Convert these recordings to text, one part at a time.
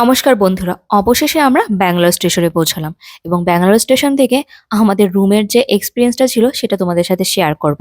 নমস্কার বন্ধুরা, অবশেষে আমরা ব্যাঙ্গালোর স্টেশনে পৌঁছালাম এবং ব্যাঙ্গালোর স্টেশন থেকে আমাদের রুমের যে এক্সপিরিয়েন্সটা ছিল সেটা তোমাদের সাথে শেয়ার করব।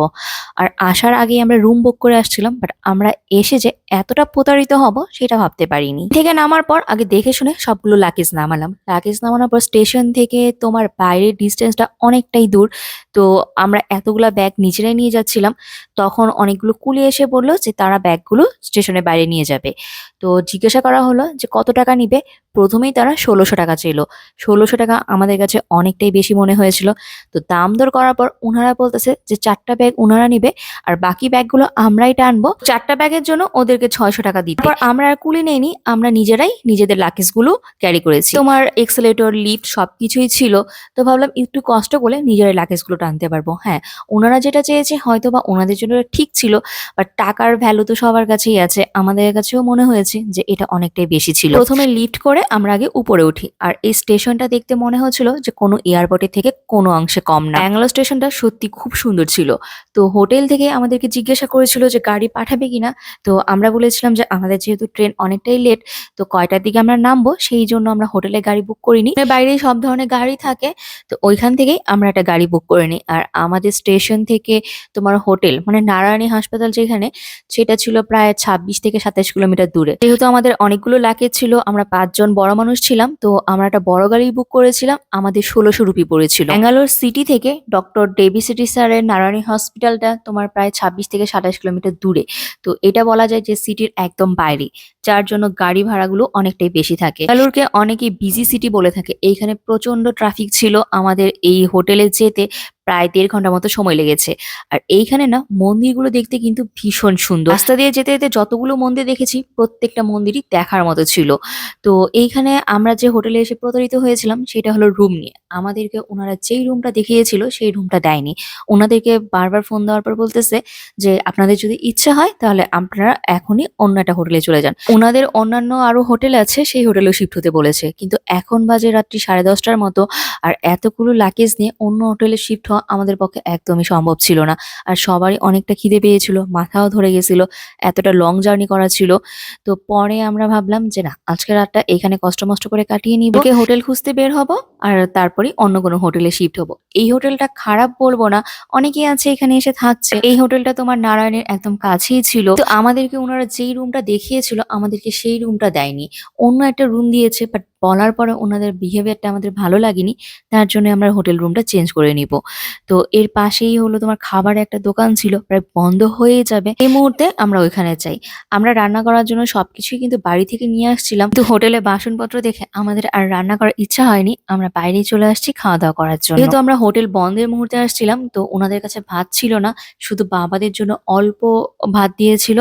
আর আসার আগেই আমরা রুম বুক করে আসছিলাম বাট আমরা এসে যে এতটা প্রতারিত হব সেটা ভাবতে পারিনি। থেকে নামার পর আগে দেখে শুনে সবগুলো লাগেজ নামালাম। লাগেজ নামানোর পর স্টেশন থেকে তোমার বাইরের ডিস্টেন্সটা অনেকটাই দূর। তো আমরা এতগুলা ব্যাগ নিজেরাই নিয়ে যাচ্ছিলাম। তখন অনেকগুলো কুলি এসে বলল যে তারা ব্যাগগুলো স্টেশনের বাইরে নিয়ে যাবে। তো জিজ্ঞাসা করা হলো যে কত টাকা নিবে? প্রথমেই তারা ষোলোশো টাকা চেলো ষোলোশো টাকা আমাদের কাছে অনেকটাই বেশি মনে হয়েছিল। তো দাম দর করার পর ওনারা বলতেছে যে চারটা ব্যাগ ওনারা নিবে, আর বাকি ব্যাগগুলো আমরাই টানবো। চারটা ব্যাগের জন্য ওদেরকে ছয়শো টাকা দিতে। আমরা আর কুলি নেইনি, আমরা নিজেরাই নিজেদের লাকেজগুলো ক্যারি করেছি। তোমার এক্সেলেটর লিফট সবকিছুই ছিল। তো ভাবলাম একটু কষ্ট করে নিজেরাই লাকেজগুলো টানতে পারব। হ্যাঁ ওনারা যেটা চেয়েছে হয়তো বা ওনাদের জন্য ঠিক ছিল বাট টাকার ভ্যালু তো সবার কাছেই আছে। আমাদের কাছেও মনে হয়েছে যে এটা অনেকটাই বেশি ছিল। প্রথমে লিফট করে আমরা আগে উপরে উঠি, আর এই স্টেশনটা দেখতে মনে হচ্ছিল যে কোনো এয়ারপোর্টের থেকে কোনো অংশে কম না। ব্যাঙ্গালোর স্টেশনটা সত্যি খুব সুন্দর ছিল। তো হোটেল থেকে আমাদেরকে জিজ্ঞাসা করেছিল যে গাড়ি পাঠাবে কিনা, তো আমরা বলেছিলাম যে আমাদের যেহেতু ট্রেন অনেকটাই লেট তো কয়টার দিকে আমরা নামবো? সেই জন্য আমরা হোটেলে গাড়ি বুক করিনি। বাইরে সব ধরনের গাড়ি থাকে, তো ওইখান থেকেই আমরা একটা গাড়ি বুক করে নিই। আর আমাদের স্টেশন থেকে তোমার হোটেল মানে নারায়ণী হাসপাতাল যেখানে, সেটা ছিল প্রায় ছাব্বিশ থেকে সাতাশ কিলোমিটার দূরে। যেহেতু আমাদের অনেকগুলো লাগেজ ছিল, আমরা পাঁচজন বড় মানুষ ছিলাম, তো আমরা একটা বড় গাড়ি বুক করেছিলাম, আমাদের ষোলোশো রুপি পড়েছিল। ব্যাঙ্গালোর সিটি থেকে ডক্টর ডেবি সিটি স্যারের নারায়ণী হসপিটালটা তোমার প্রায় ছাব্বিশ থেকে সাতাশ কিলোমিটার দূরে। তো এটা বলা যায় যে সিটির একদম বাইরে। যার জন্য গাড়ি ভাড়াগুলো অনেকটাই বেশি থাকে। ব্যাঙ্গালোরকে অনেকে বিজি সিটি বলে থাকে। এইখানে প্রচণ্ড ট্রাফিক ছিল। আমাদের এই হোটেলে যেতে প্রায় দেড় ঘণ্টা মতো সময় লেগেছে। আর এইখানে না, মন্দিরগুলো দেখতে কিন্তু ভীষণ সুন্দর। রাস্তা দিয়ে যেতে যেতে যতগুলো মন্দির দেখেছি, প্রত্যেকটা মন্দিরই দেখার মতো ছিল। তো এইখানে আমরা যে হোটেলে এসে প্রতারিত হয়েছিলাম, সেটা হলো রুম নিয়ে। আমাদেরকে ওনারা যেই রুমটা দেখিয়েছিল, সেই রুমটা দেয়নি। ওনাদেরকে বারবার ফোন দেওয়ার পর বলতেছে যে, আপনাদের যদি ইচ্ছা হয়, তাহলে আপনারা এখনই অন্য একটা হোটেলে চলে যান। ওনাদের অন্যান্য আরও হোটেল আছে, সেই হোটেলেও শিফট হতে বলেছে। কিন্তু এখন বাজে রাত্রি সাড়ে দশটার মতো আর এতগুলো লাগেজ নিয়ে অন্য হোটেলে শিফট হওয়া আমাদের পক্ষে একদমই সম্ভব ছিল না। আর সবারই অনেকটা খিদে পেয়েছিল, মাথাও ধরে গেছিল, এতটা লং জার্নি করা ছিল। তো পরে আমরা ভাবলাম যে না, আজকে রাতটা এখানে কষ্ট মষ্ট করে কাটিয়ে নিব। ওকে হোটেল খুঁজতে বের হব আর তারপরে অন্য কোনো হোটেলে শিফট হব। এই হোটেলটা খারাপ বলব না, অনেকেই আছে এখানে এসে থাকছে। এই হোটেলটা তোমার নারায়ণের একদম কাছেই ছিল। তো আমাদেরকে ওনারা যেই রুমটা দেখিয়েছিল আমাদেরকে সেই রুমটা দেয়নি। অন্য একটা রুম দিয়েছে বাট বলার পরে ওনাদের বিহেভিয়ারটা আমাদের ভালো লাগেনি, তার জন্য আমরা হোটেল রুমটা চেঞ্জ করে নিব। তো এর পাশেই হলো তোমার খাবারের একটা দোকান ছিল, প্রায় বন্ধ হয়ে যাবে। এই মুহূর্তে আমরা ওইখানে চাই আমরা রান্না করার জন্য সবকিছুই কিন্তু বাড়ি থেকে নিয়ে আসছিলাম। তো হোটেলে বাসনপত্র দেখে আমাদের আর রান্না করার ইচ্ছা হয়নি। আমরা বাইরেই চলে আসছি খাওয়া দাওয়া করার জন্য। যেহেতু আমরা হোটেল বন্ধের মুহূর্তে আসছিলাম, তো ওনাদের কাছে ভাত ছিল না। শুধু বাবাদের জন্য অল্প ভাত দিয়েছিল।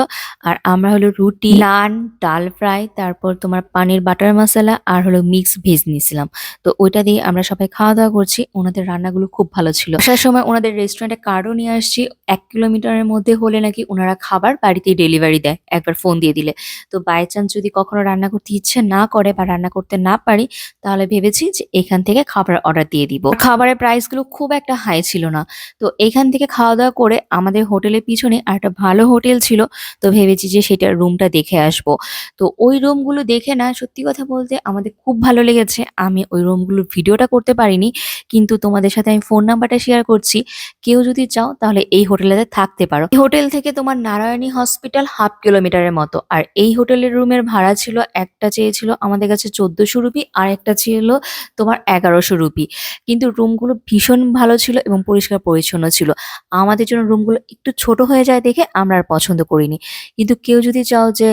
আর আমরা হলো রুটি, নান, ডাল ফ্রাই, তারপর তোমার পানির বাটার মশলা, আর হলো মিক্স ভেজ নিয়েছিলাম। তো ওইটা দিয়ে আমরা সবাই খাওয়া দাওয়া করছি। ওনাদের রান্নাগুলো খুব ভালো ছিল। আসার সময় ওনাদের রেস্টুরেন্টে কার্ডও নিয়ে আসছি। এক কিলোমিটারের মধ্যে হলে নাকি ওনারা খাবার বাড়িতেই ডেলিভারি দেয়। একবার ফোন দিয়ে দিলে। তো বাই চান্স যদি কখনো রান্না করতে ইচ্ছে না করে বা রান্না করতে না পারি, তাহলে ভেবেছি যে এখান থেকে খাবার অর্ডার দিয়ে দিব। খাবারের প্রাইসগুলো খুব একটা হাই ছিল না। তো এখান থেকে খাওয়া দাওয়া করে আমাদের হোটেলের পিছনে আর একটা ভালো হোটেল ছিল। তো ভেবেছি যে সেটার রুমটা দেখে আসব। তো ওই রুমগুলো দেখে না, সত্যি কথা বলতে আমাদের খুব ভালো লেগেছে। আমি ওই রুমগুলোর ভিডিওটা করতে পারিনি, কিন্তু তোমাদের সাথে আমি ফোন নাম্বারটা শেয়ার করছি। কেউ যদি চাও তাহলে এই হোটেলেতে থাকতে পারো। এই হোটেল থেকে তোমার নারায়ণী হসপিটাল হাফ কিলোমিটারের মতো। আর এই হোটেলের রুমের ভাড়া ছিল একটা চেয়েছিল আমাদের কাছে চোদ্দশো রুপি, আর একটা ছিল তোমার এগারোশো রুপি। কিন্তু রুমগুলো ভীষণ ভালো ছিল এবং পরিষ্কার পরিচ্ছন্ন ছিল। আমাদের জন্য রুমগুলো একটু ছোট হয়ে যায় দেখে আমরা আর পছন্দ করিনি। কিন্তু কেউ যদি চাও যে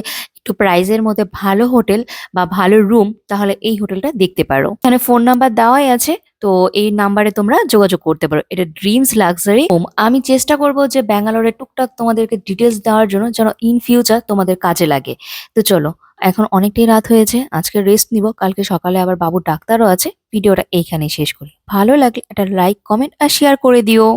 একটু প্রাইজের মধ্যে ভালো হোটেল বা ভালো রুম তাহলে এই হোটেলটা দেখতে পারো। এখানে ফোন নাম্বার দেওয়াই আছে, তো এই নাম্বারে তোমরা যোগাযোগ করতে পারো। এটা ড্রিমস লাক্সারি হোম আমি চেষ্টা করব যে ব্যাঙ্গালোরে টুকটাক তোমাদেরকে ডিটেলস দেওয়ার জন্য, যেন ইন ফিউচার তোমাদের কাজে লাগে। তো চলো, এখন অনেকটাই রাত হয়েছে, আজকে রেস্ট নিব। কালকে সকালে আবার বাবুর ডাক্তারও আছে। ভিডিওটা এইখানেই শেষ করি। ভালো লাগলে একটা লাইক কমেন্ট আর শেয়ার করে দিও।